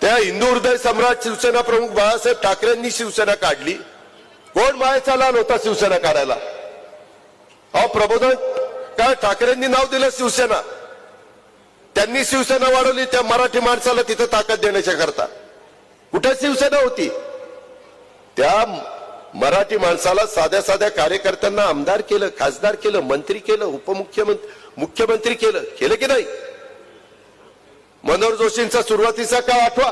त्या हिंदू हृदय सम्राट शिवसेना प्रमुख बाळासाहेब ठाकरेंनी शिवसेना काढली. कोण मायाचा लाल होता शिवसेना काढायला? अहो प्रबोधन काय ठाकरेंनी नाव दिलं शिवसेना. त्यांनी शिवसेना वाढवली त्या मराठी माणसाला तिथं ताकद देण्याच्या करता कुठे शिवसेना होती? त्या मराठी माणसाला साध्या साध्या कार्यकर्त्यांना आमदार केलं खासदार केलं मंत्री केलं उपमुख्यमंत्री मुख्यमंत्री केलं. केलं की नाही? मनोहर जोशींचा सुरुवातीचा काळ आठवा.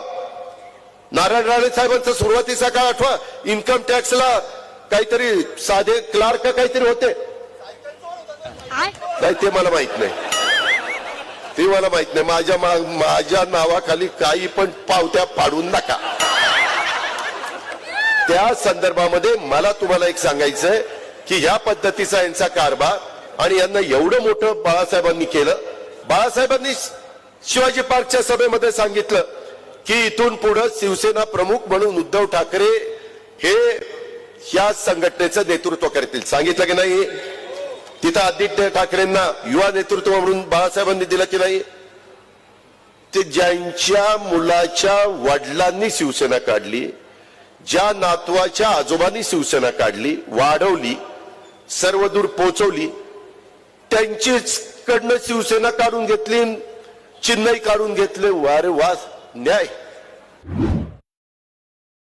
नारायण राणे साहेबांचा सुरुवातीचा काळ आठवा. इन्कम टॅक्सला काहीतरी साधे क्लार्क काहीतरी होते. नाही ते मला माहीत नाही. ते मला माहीत नाही. माझ्या माझ्या नावाखाली काही पण पावत्या पाडून नका. त्या संदर्भामध्ये मला तुम्हाला एक सांगायचंय की ह्या पद्धतीचा यांचा कारभार आणि यांना एवढं मोठं बाळासाहेबांनी केलं. बाळासाहेबांनी शिवाजी पार्कच्या सभेमध्ये सांगितलं की इथून पुढे शिवसेना प्रमुख म्हणून उद्धव ठाकरे हे या संघटनेचं नेतृत्व करतील. सांगितलं की नाही? तिथं आदित्य ठाकरेंना युवा नेतृत्व म्हणून बाळासाहेबांनी दिलं की नाही? ते ज्यांच्या मुलाच्या वडिलांनी शिवसेना काढली ज्या नातवाच्या आजोबांनी शिवसेना काढली वाढवली सर्व दूर पोहोचवली त्यांचीच कडनं शिवसेना काढून घेतली चिन्हही काढून घेतले वारे वास न्याय.